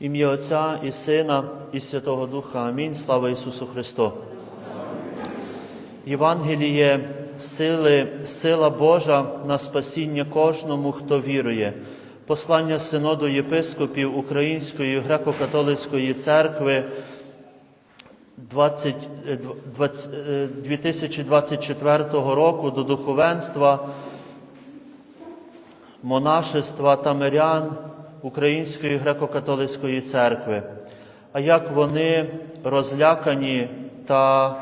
Ім'я Отця і Сина, і Святого Духа. Амінь. Слава Ісусу Христу. Євангеліє сили, сила Божа на спасіння кожному, хто вірує. Послання Синоду єпископів Української греко-католицької церкви 20, е, 20, е, 2024 року до духовенства, монашества та мирян Української греко-католицької церкви. А як вони розлякані та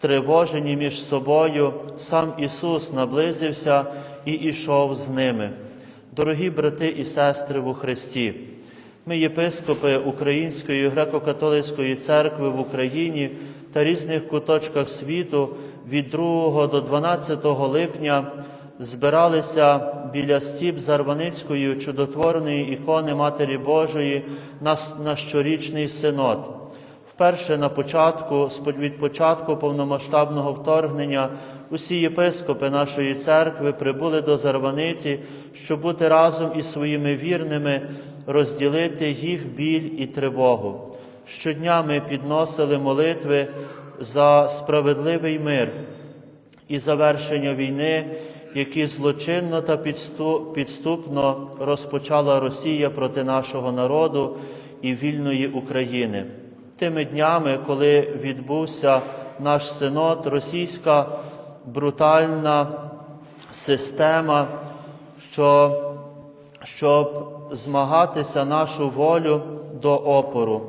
стривожені між собою, сам Ісус наблизився і ішов з ними. Дорогі брати і сестри у Христі, ми, єпископи Української греко-католицької церкви в Україні та різних куточках світу від 2 до 12 липня збиралися біля стіп Зарваницької чудотворної ікони Матері Божої на, на щорічний синод. Вперше на початку, від початку повномасштабного вторгнення, усі єпископи нашої церкви прибули до Зарваниці, щоб бути разом із своїми вірними, розділити їх біль і тривогу. Щодня ми підносили молитви за справедливий мир і завершення війни, які злочинно та підступно розпочала Росія проти нашого народу і вільної України. Тими днями, коли відбувся наш синод, російська брутальна система, що, щоб змагатися нашу волю до опору.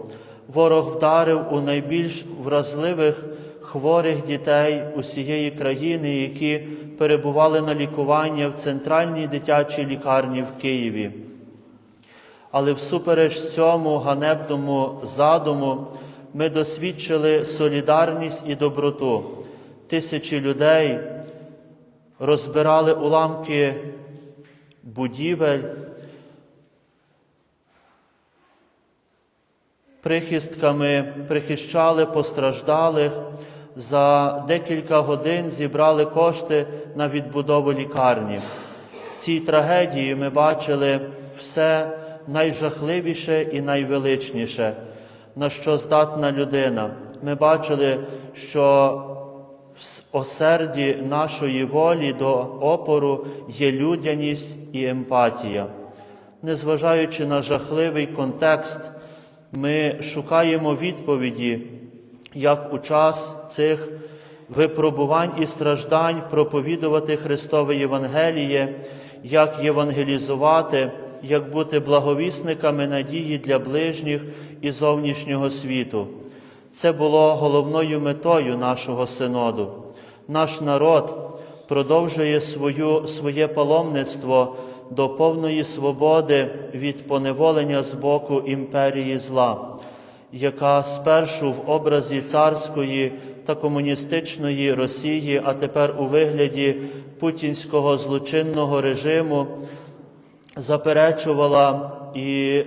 Ворог вдарив у найбільш вразливих хворих дітей усієї країни, які перебували на лікуванні в центральній дитячій лікарні в Києві. Але всупереч цьому ганебному задуму ми досвідчили солідарність і доброту. Тисячі людей розбирали уламки будівель, прихистками прихищали постраждалих. За декілька годин зібрали кошти на відбудову лікарні. В цій трагедії ми бачили все найжахливіше і найвеличніше, на що здатна людина. Ми бачили, що в осерді нашої волі до опору є людяність і емпатія. Незважаючи на жахливий контекст, ми шукаємо відповіді, як у час цих випробувань і страждань проповідувати Христове Євангеліє, як євангелізувати як бути благовісниками надії для ближніх і зовнішнього світу. Це було головною метою нашого синоду. Наш народ продовжує свою, своє паломництво до повної свободи від поневолення з боку імперії зла, яка спершу в образі царської та комуністичної Росії, а тепер у вигляді путінського злочинного режиму заперечувала і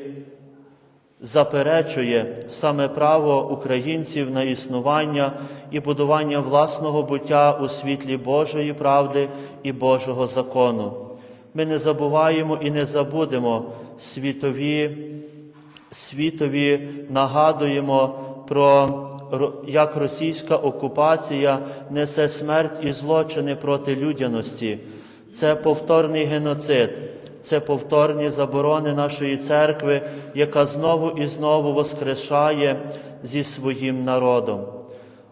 заперечує саме право українців на існування і будування власного буття у світлі Божої правди і Божого закону. Ми не забуваємо і не забудемо світові, світові нагадуємо про як російська окупація несе смерть і злочини проти людяності. Це повторний геноцид це повторні заборони нашої церкви, яка знову і знову воскрешає зі своїм народом.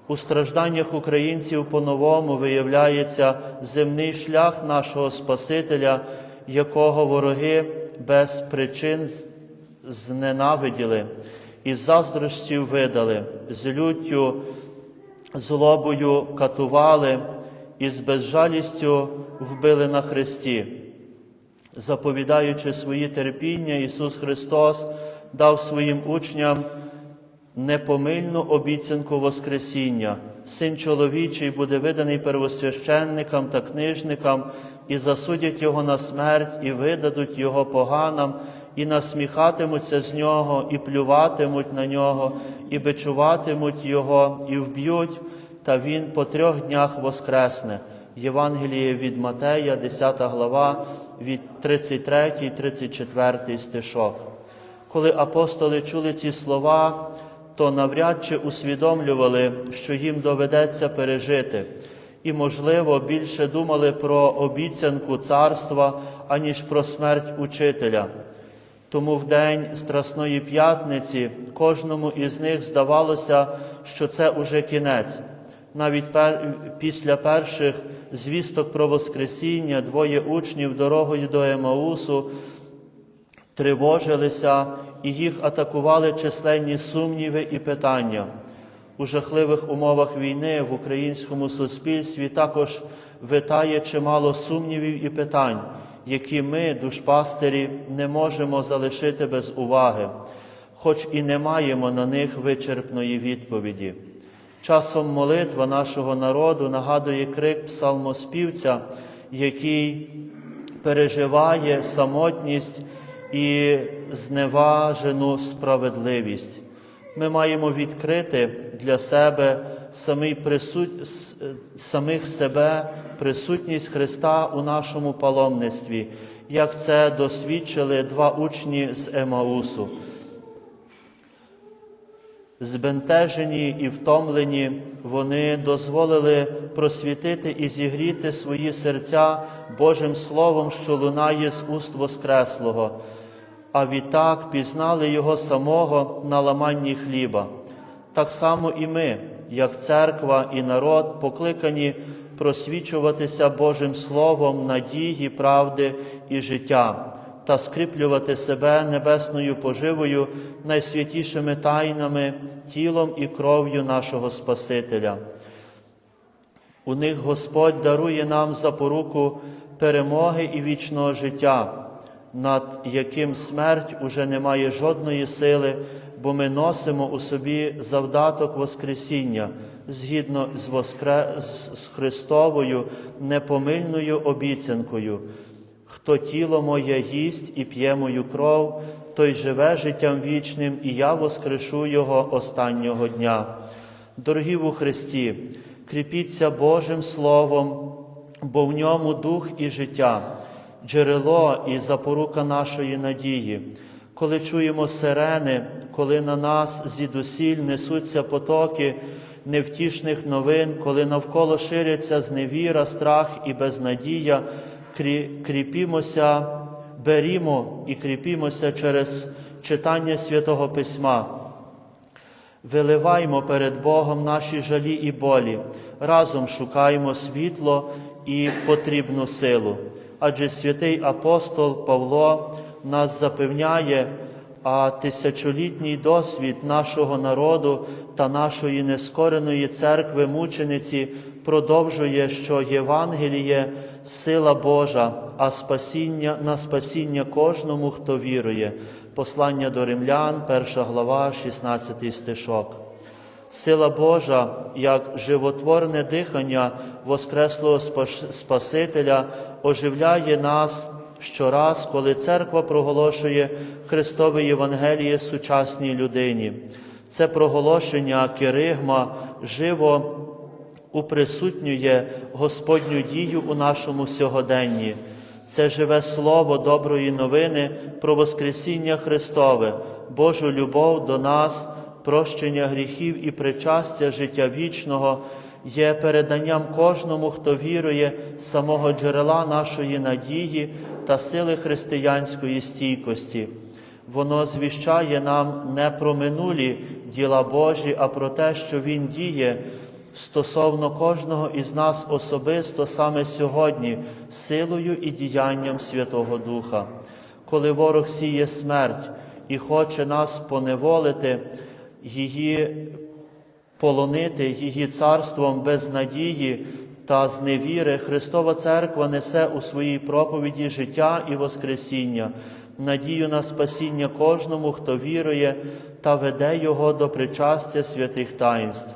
У стражданнях українців по-новому виявляється земний шлях нашого Спасителя, якого вороги без причин зненавиділи, і заздрощів видали, з люттю, злобою катували і з безжалістю вбили на Христі. Заповідаючи свої терпіння, Ісус Христос дав своїм учням непомильну обіцянку Воскресіння. Син чоловічий буде виданий первосвященникам та книжникам, і засудять Його на смерть, і видадуть Його поганам, і насміхатимуться з нього, і плюватимуть на нього, і бичуватимуть Його, і вб'ють, та Він по трьох днях воскресне. Євангеліє від Матея, 10 глава, від 33, 34 стишок. Коли апостоли чули ці слова, то навряд чи усвідомлювали, що їм доведеться пережити, і, можливо, більше думали про обіцянку царства, аніж про смерть учителя. Тому в день Страсної п'ятниці кожному із них здавалося, що це уже кінець. Навіть пер... після перших звісток про Воскресіння двоє учнів дорогою до Емаусу тривожилися і їх атакували численні сумніви і питання. У жахливих умовах війни в українському суспільстві також витає чимало сумнівів і питань, які ми, душпастері, не можемо залишити без уваги, хоч і не маємо на них вичерпної відповіді. Часом молитва нашого народу нагадує крик псалмоспівця, який переживає самотність і зневажену справедливість. Ми маємо відкрити для себе самих себе присутність Христа у нашому паломництві, як це досвідчили два учні з Емаусу. Збентежені і втомлені, вони дозволили просвітити і зігріти свої серця Божим Словом, що лунає з уст Воскреслого, а відтак пізнали Його самого на ламанні хліба. Так само і ми, як церква і народ, покликані просвічуватися Божим Словом надії, правди і життя та скріплювати себе небесною поживою, найсвятішими тайнами, тілом і кров'ю нашого Спасителя. У них Господь дарує нам запоруку перемоги і вічного життя, над яким смерть уже не має жодної сили, бо ми носимо у собі завдаток Воскресіння згідно з, воскре... з Христовою непомильною обіцянкою. Хто тіло моє їсть і п'є мою кров, той живе життям вічним, і я воскрешу його останнього дня. Дорогі у Христі, кріпіться Божим Словом, бо в ньому дух і життя, джерело і запорука нашої надії. Коли чуємо сирени, коли на нас звідусіль несуться потоки невтішних новин, коли навколо ширяться зневіра, страх і безнадія, крі- кріпімося, берімо і кріпімося через читання Святого Письма. Виливаймо перед Богом наші жалі і болі, разом шукаємо світло і потрібну силу. Адже святий апостол Павло нас запевняє, а тисячолітній досвід нашого народу та нашої нескореної церкви мучениці продовжує, що Євангеліє сила Божа, а спасіння на спасіння кожному, хто вірує. Послання до римлян, 1 глава, 16 стишок. Сила Божа, як животворне дихання Воскреслого Спасителя, оживляє нас щораз, коли церква проголошує Христове Євангеліє сучасній людині. Це проголошення Киригма живо уприсутнює Господню дію у нашому сьогоденні. Це живе слово доброї новини про Воскресіння Христове, Божу любов до нас, прощення гріхів і причастя життя вічного є переданням кожному, хто вірує самого джерела нашої надії та сили християнської стійкості. Воно звіщає нам не про минулі діла Божі, а про те, що Він діє стосовно кожного із нас особисто саме сьогодні, силою і діянням Святого Духа. Коли ворог сіє смерть і хоче нас поневолити, її полонити її царством без надії та зневіри, Христова Церква несе у своїй проповіді життя і Воскресіння, надію на спасіння кожному, хто вірує та веде його до причастя святих таїнств.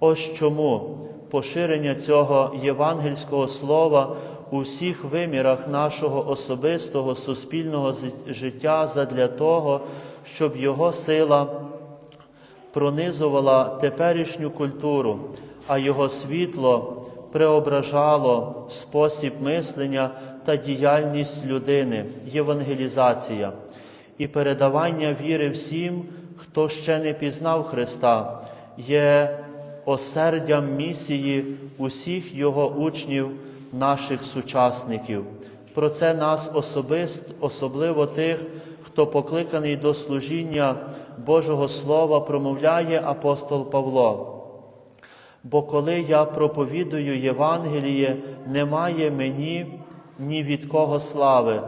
Ось чому поширення цього євангельського слова у всіх вимірах нашого особистого суспільного життя задля того, щоб його сила пронизувала теперішню культуру, а його світло преображало спосіб мислення та діяльність людини, євангелізація. і передавання віри всім, хто ще не пізнав Христа, є осердям місії усіх Його учнів, наших сучасників. Про це нас особист, особливо тих, хто покликаний до служіння Божого Слова, промовляє апостол Павло. Бо коли я проповідую Євангеліє, немає мені ні від кого слави,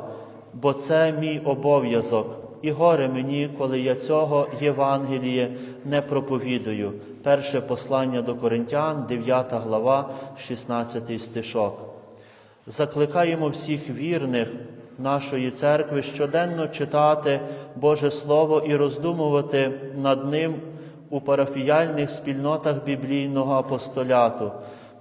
бо це мій обов'язок. І горе мені, коли я цього Євангеліє не проповідую. Перше послання до Коринтян, 9 глава, 16 стишок. Закликаємо всіх вірних нашої церкви щоденно читати Боже Слово і роздумувати над ним у парафіяльних спільнотах біблійного апостоляту.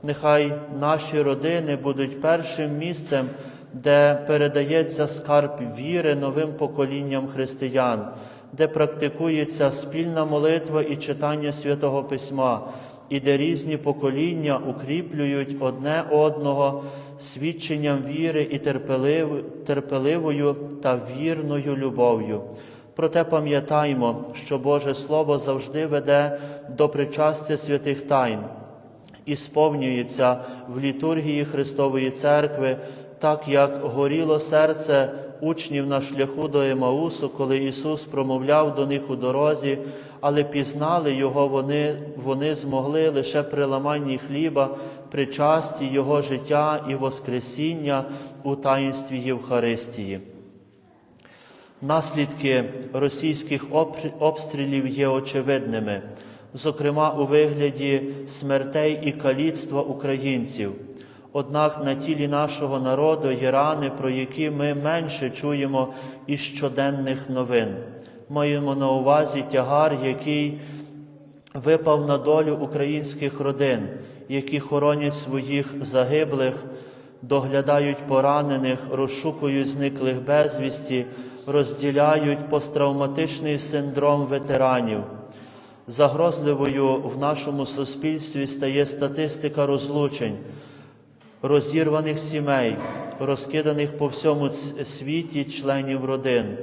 Нехай наші родини будуть першим місцем, де передається скарб віри новим поколінням християн, де практикується спільна молитва і читання святого Письма, і де різні покоління укріплюють одне одного свідченням віри і терпелив- терпеливою та вірною любов'ю. Проте пам'ятаймо, що Боже Слово завжди веде до причастя святих тайн і сповнюється в літургії Христової Церкви, так як горіло серце учнів на шляху до Емаусу, коли Ісус промовляв до них у дорозі, але пізнали Його вони, вони змогли лише при ламанні хліба, при часті Його життя і Воскресіння у таїнстві Євхаристії. Наслідки російських обстрілів є очевидними, зокрема у вигляді смертей і каліцтва українців. Однак на тілі нашого народу є рани, про які ми менше чуємо із щоденних новин. Маємо на увазі тягар, який випав на долю українських родин, які хоронять своїх загиблих, доглядають поранених, розшукують зниклих безвісті, розділяють посттравматичний синдром ветеранів. Загрозливою в нашому суспільстві стає статистика розлучень, розірваних сімей, розкиданих по всьому світі членів родин.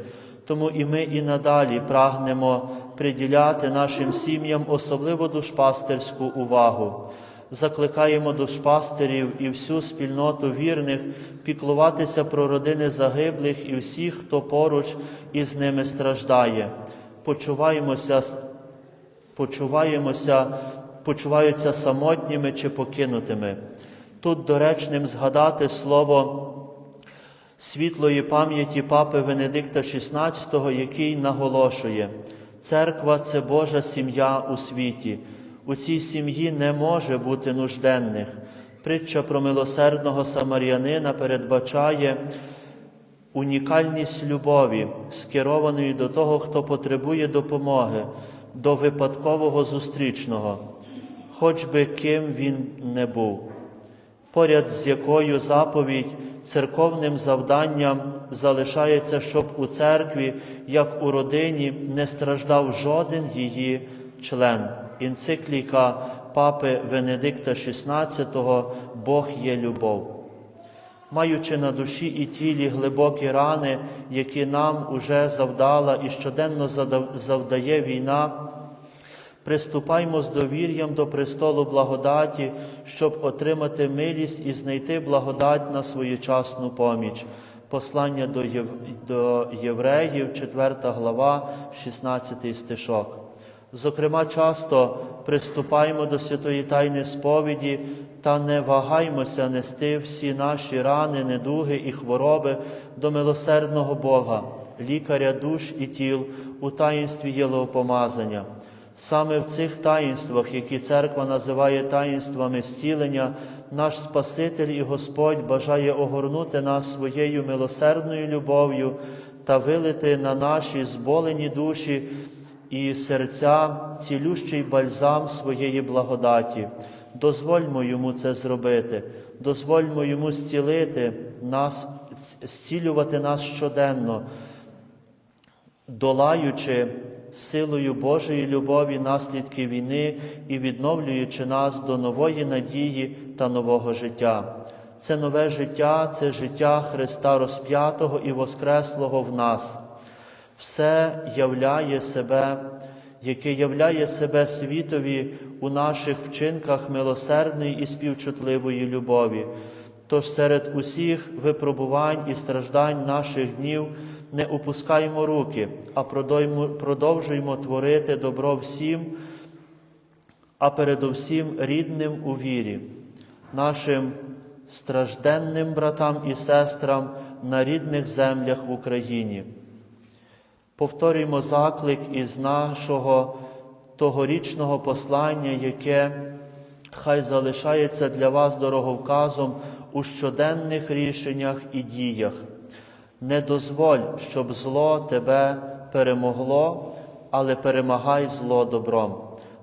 Тому і ми і надалі прагнемо приділяти нашим сім'ям особливо душпастерську увагу. Закликаємо душпастерів і всю спільноту вірних піклуватися про родини загиблих і всіх, хто поруч із ними страждає. Почуваємося почуваємося, почуваються самотніми чи покинутими. Тут доречним згадати слово світлої пам'яті папи Венедикта XVI, який наголошує, церква це Божа сім'я у світі. У цій сім'ї не може бути нужденних. Притча про милосердного самарянина передбачає унікальність любові, скерованої до того, хто потребує допомоги, до випадкового зустрічного, хоч би ким він не був поряд з якою заповідь церковним завданням залишається, щоб у церкві, як у родині, не страждав жоден її член. Енцикліка папи Венедикта XVI Бог є любов. Маючи на душі і тілі глибокі рани, які нам уже завдала і щоденно завдає війна, Приступаймо з довір'ям до престолу благодаті, щоб отримати милість і знайти благодать на своєчасну поміч. Послання до, Єв... до Євреїв, 4 глава, 16 стишок. Зокрема, часто приступаємо до святої тайни сповіді та не вагаймося нести всі наші рани, недуги і хвороби до милосердного Бога, лікаря душ і тіл у таїнстві єлеопомазання. Саме в цих таїнствах, які церква називає таїнствами зцілення, наш Спаситель і Господь бажає огорнути нас своєю милосердною любов'ю та вилити на наші зболені душі і серця цілющий бальзам своєї благодаті. Дозвольмо йому це зробити, дозвольмо йому зцілити нас, зцілювати нас щоденно, долаючи силою Божої любові наслідки війни і відновлюючи нас до нової надії та нового життя. Це нове життя, це життя Христа розп'ятого і Воскреслого в нас. все являє себе, яке являє себе світові у наших вчинках милосердної і співчутливої любові. Тож серед усіх випробувань і страждань наших днів не опускаємо руки, а продовжуємо творити добро всім, а передовсім рідним у вірі, нашим стражденним братам і сестрам на рідних землях в Україні. Повторюємо заклик із нашого тогорічного послання, яке хай залишається для вас дороговказом у щоденних рішеннях і діях. Не дозволь, щоб зло тебе перемогло, але перемагай зло добром.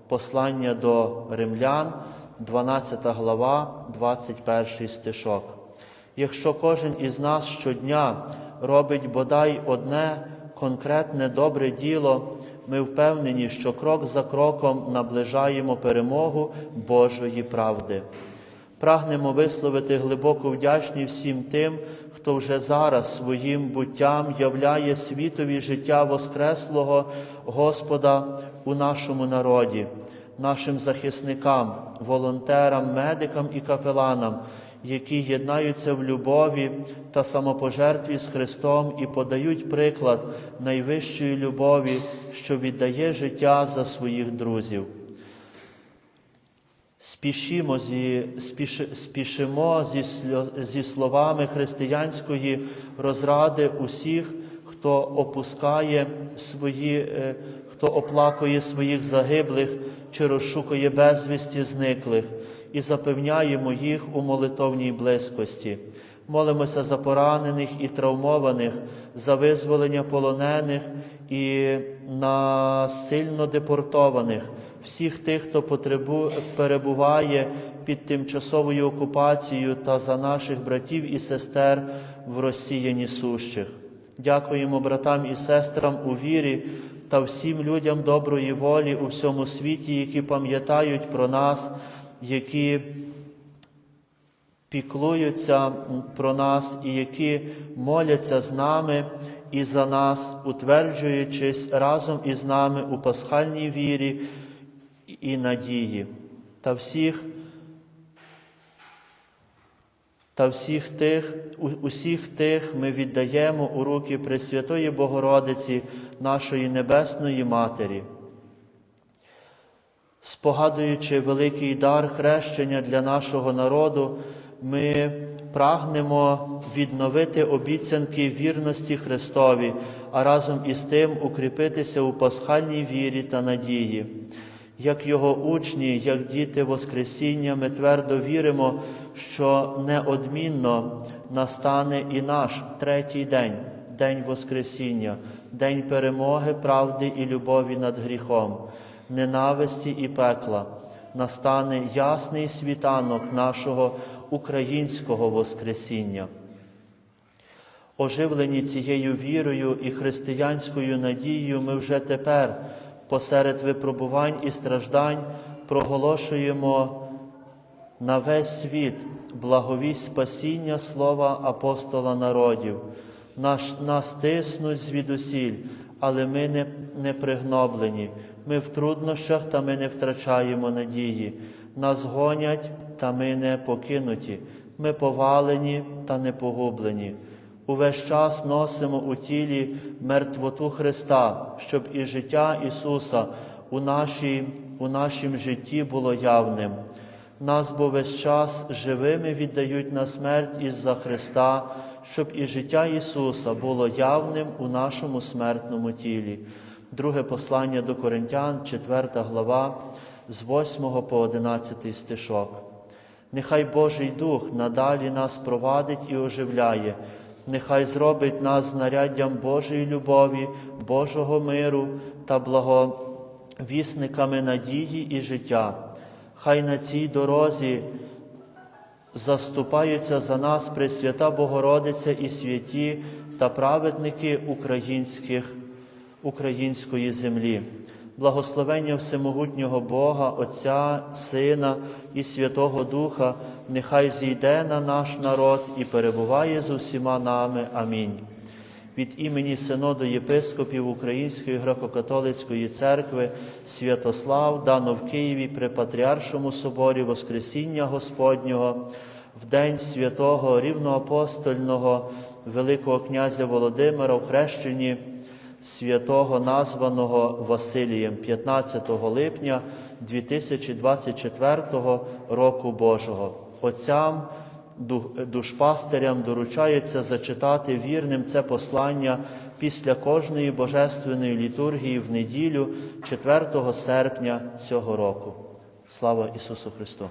Послання до римлян, 12 глава, 21 стишок. Якщо кожен із нас щодня робить бодай одне конкретне добре діло, ми впевнені, що крок за кроком наближаємо перемогу Божої правди. Прагнемо висловити глибоку вдячність всім тим, хто вже зараз своїм буттям являє світові життя Воскреслого Господа у нашому народі, нашим захисникам, волонтерам, медикам і капеланам, які єднаються в любові та самопожертві з Христом і подають приклад найвищої любові, що віддає життя за своїх друзів. Спішимо зі, спіш, спішимо зі, зі словами християнської розради усіх, хто опускає свої, е, хто оплакує своїх загиблих чи розшукує безвісті зниклих, і запевняємо їх у молитовній близькості. Молимося за поранених і травмованих, за визволення полонених і насильно депортованих, всіх тих, хто потребу, перебуває під тимчасовою окупацією та за наших братів і сестер в розсіяні сущих. Дякуємо братам і сестрам у вірі та всім людям доброї волі у всьому світі, які пам'ятають про нас, які піклуються про нас і які моляться з нами і за нас, утверджуючись разом із нами у пасхальній вірі і надії. Та всіх, та всіх тих, усіх тих ми віддаємо у руки Пресвятої Богородиці, нашої Небесної Матері спогадуючи великий дар хрещення для нашого народу, ми прагнемо відновити обіцянки вірності Христові, а разом із тим укріпитися у пасхальній вірі та надії. Як його учні, як діти Воскресіння, ми твердо віримо, що неодмінно настане і наш третій день, день Воскресіння, день перемоги, правди і любові над гріхом ненависті і пекла, настане ясний світанок нашого українського Воскресіння. Оживлені цією вірою і християнською надією, ми вже тепер, посеред випробувань і страждань, проголошуємо на весь світ благовість спасіння слова апостола народів. Наш, нас тиснуть звідусіль, але ми не, не пригноблені. Ми в труднощах, та ми не втрачаємо надії. Нас гонять, та ми не покинуті. Ми повалені та не погублені. Увесь час носимо у тілі мертвоту Христа, щоб і життя Ісуса у, нашій, у нашім житті було явним. Нас бо весь час живими віддають на смерть із-за Христа, щоб і життя Ісуса було явним у нашому смертному тілі. Друге послання до Коринтян, 4 глава, з 8 по 11 стишок. Нехай Божий Дух надалі нас провадить і оживляє, нехай зробить нас знаряддям Божої любові, Божого миру та благовісниками надії і життя. Хай на цій дорозі заступаються за нас Пресвята Богородиця і святі та праведники українських, української землі. Благословення Всемогутнього Бога, Отця, Сина і Святого Духа, нехай зійде на наш народ і перебуває з усіма нами. Амінь. від імені Синоду єпископів Української греко-католицької церкви Святослав дано в Києві при Патріаршому соборі Воскресіння Господнього в день святого рівноапостольного Великого князя Володимира в хрещенні святого названого Василієм 15 липня 2024 року Божого. Отцям ду- душпастерям доручається зачитати вірним це послання після кожної божественної літургії в неділю 4 серпня цього року. Слава Ісусу Христу!